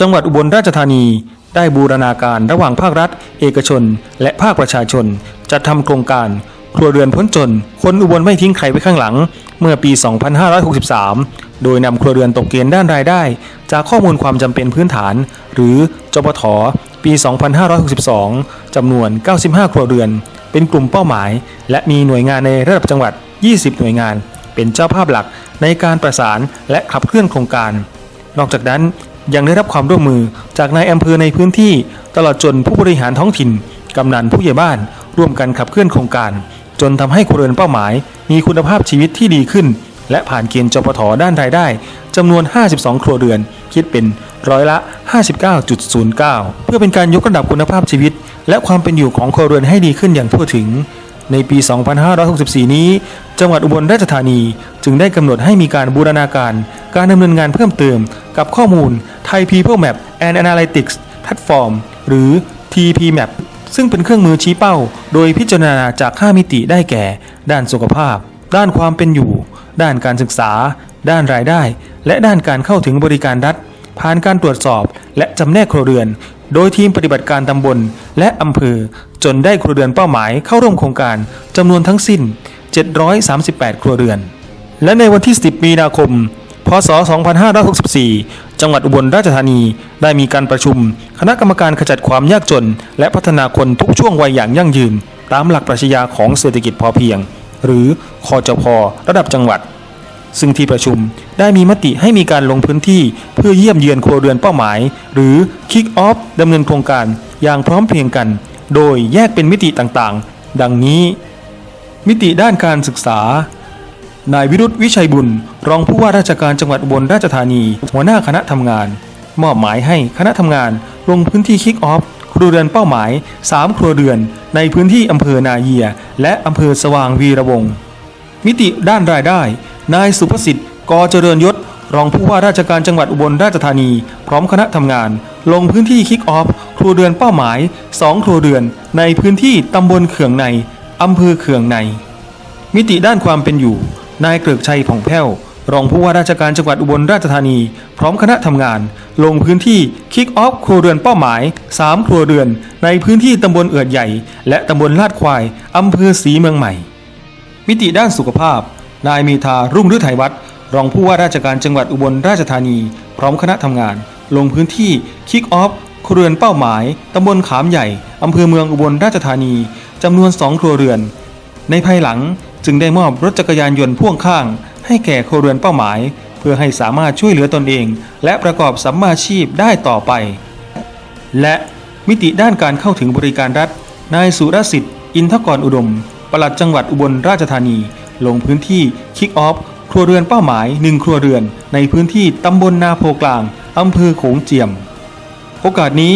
จังหวัดอุบลราชธานีได้บูรณาการระหว่างภาครัฐ เอกชน และภาคประชาชน จัดทำโครงการครัวเรือนพ้นจน คนอุบลไม่ทิ้งใครไว้ข้างหลัง เมื่อปี 2563 โดยนำครัวเรือนตกเกณฑ์ด้านรายได้ จากข้อมูลความจำเป็นพื้นฐาน หรือจปทปี 2562จำนวน 95 ครัวเรือน เป็นกลุ่มเป้าหมาย และมีหน่วยงานในระดับจังหวัด 20 หน่วยงาน เป็นเจ้าภาพหลักในการประสานและขับเคลื่อนโครงการ นอกจากนั้น ยังได้รับความร่วมมือจากนายอำเภอในพื้นที่ ตลอดจนผู้บริหารท้องถิ่น กำนันผู้ใหญ่บ้าน ร่วมกันขับเคลื่อนโครงการ จนทำให้ครัวเรือนเป้าหมาย มีคุณภาพชีวิตที่ดีขึ้น และผ่านเกณฑ์จปทด้านรายได้จำนวน 52 ครัวเรือน คิดเป็นร้อยละ 59.09 เพื่อเป็นการยกระดับคุณภาพชีวิต และความเป็นอยู่ของครัวเรือนให้ดีขึ้นอย่างทั่วถึง ในปี 2564 นี้ จังหวัดอุบลราชธานี จึงได้กำหนดให้มีการบูรณาการ การดำเนินงานเพิ่มเติมกับข้อมูล Thai People Map and Analytics Platform หรือ TP Map ซึ่งเป็นเครื่องมือชี้เป้า โดยพิจารณาจาก 5 มิติได้แก่ ด้านสุขภาพ ด้านความเป็นอยู่ ด้านการศึกษา ด้านรายได้ และด้านการเข้าถึงบริการรัฐ ผ่านการตรวจสอบ และจำแนกครัวเรือน โดยทีมปฏิบัติการตำบล และอำเภอ จนได้ครัวเรือนเป้าหมายเข้าร่วมโครงการจำนวนทั้งสิ้น 738 ครัวเรือน และในวันที่ 10 มีนาคม พศ 2564 จังหวัดอุบลราชธานี ได้มีการประชุม คณะกรรมการขจัดความยากจน และพัฒนาคนทุกช่วงวัยอย่างยั่งยืน ตามหลักปรัชญาของเศรษฐกิจพอเพียง หรือคอจพระดับจังหวัด ซึ่งที่ประชุมได้มีมติให้มีการลงพื้นที่เพื่อเยี่ยมเยือนครัวเรือนเป้าหมาย หรือ Kick Off ดำเนินโครงการอย่างพร้อมเพรียงกัน โดยแยกเป็นมิติต่างๆ ดังนี้ มิติด้านการศึกษา นายวิรุธวิชัยบุญ รองผู้ว่าราชการจังหวัดอุบลราชธานี หัวหน้าคณะทำงาน มอบหมายให้คณะทำงานลงพื้นที่คิกออฟครัวเรือนเป้าหมาย 3 ครัวเรือน ในพื้นที่อำเภอนาเยีย และอำเภอสว่างวีระวงศ์มิติด้านรายได้ นายสุภสิทธิ์ กเจริญยศ รองผู้ว่าราชการจังหวัดอุบลราชธานี พร้อมคณะทำงาน ลงพื้นที่คิกออฟครัวเรือนเป้าหมาย 2 ครัวเรือน ในพื้นที่ตำบลเขื่องในอำเภอเขื่องใน มิติด้านความเป็นอยู่ นายเกริกชัยผ่องแผ้ว รองผู้ว่าราชการจังหวัดอุบลราชธานี พร้อมคณะทำงาน ลงพื้นที่คิกออฟครัวเรือนเป้าหมาย 3 ครัวเรือน ในพื้นที่ตำบลเอือดใหญ่ และตำบลลาดควายอำเภอศรีเมืองใหม่ มิติด้านสุขภาพ นายเมธารุ่งฤทัยวัฒน์รองผู้ว่าราชการจังหวัดอุบลราชธานี พร้อมคณะทำงาน ลงพื้นที่คิกออฟครัวเรือนเป้าหมายตำบลขามใหญ่อำเภอเมืองอุบลราชธานีจำนวน 2 ครัวเรือน ในภายหลัง จึงได้มอบรถจักรยานยนต์พ่วงข้าง ให้แก่ครัวเรือนเป้าหมาย เพื่อให้สามารถช่วยเหลือตนเอง และประกอบสัมมาชีพได้ต่อไป และมิติด้านการเข้าถึงบริการรัฐ นายสุรสิทธิ์ อินทกรอุดม ปลัดจังหวัดอุบลราชธานี ลงพื้นที่คิกออฟครัวเรือนเป้าหมาย1ครัวเรือน ในพื้นที่ตำบลนาโพกลางอำเภอโขงเจียม โอกาสนี้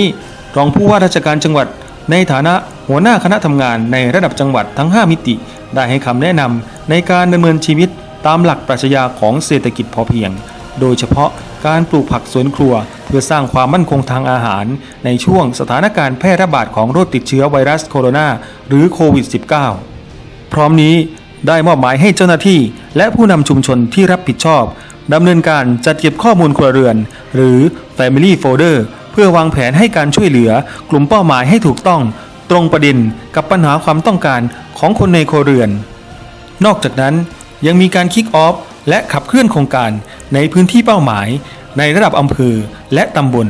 รองผู้ว่าราชการจังหวัดในฐานะหัวหน้าคณะทำงานในระดับจังหวัดทั้ง 5 มิติ ได้ให้คำแนะนำในการดำเนินชีวิตตามหลักปรัชญาของเศรษฐกิจพอเพียง โดยเฉพาะการปลูกผักสวนครัว เพื่อสร้างความมั่นคงทางอาหาร ในช่วงสถานการณ์แพร่ระบาดของโรคติดเชื้อไวรัสโคโรนาหรือโควิด -19 พร้อมนี้ได้มอบหมายให้เจ้าหน้าที่และผู้นำชุมชนที่รับผิดชอบดำเนินการจัดเก็บข้อมูลครัวเรือน หรือ Family Folder เพื่อวางแผนให้การช่วยเหลือกลุ่มเป้าหมายให้ถูกต้อง ตรงประเด็นกับปัญหาความต้องการ ของคนในโครเรือน นอกจากนั้นยังมีการคิกออฟและขับเคลื่อนโครงการในพื้นที่เป้าหมาย ในระดับอำเภอและตำบล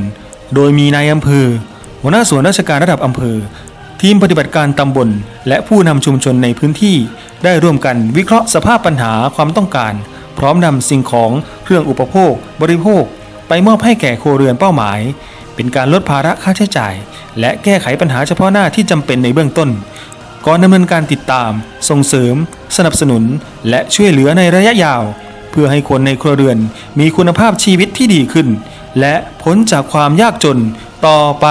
โดยมีนายอำเภอ หัวหน้าส่วนราชการระดับอำเภอ ทีมปฏิบัติการตำบล และผู้นำชุมชนในพื้นที่ ได้ร่วมกันวิเคราะห์สภาพปัญหาความต้องการ พร้อมนำสิ่งของเครื่องอุปโภค บริโภค ไปมอบให้แก่ครัวเรือนเป้าหมาย เป็นการลดภาระค่าใช้จ่าย และแก้ไขปัญหาเฉพาะหน้าที่จำเป็นในเบื้องต้น ก่อนดำเนินการติดตาม ส่งเสริม สนับสนุน และช่วยเหลือในระยะยาว เพื่อให้คนในครัวเรือนมีคุณภาพชีวิตที่ดีขึ้น และพ้นจากความยากจนต่อไป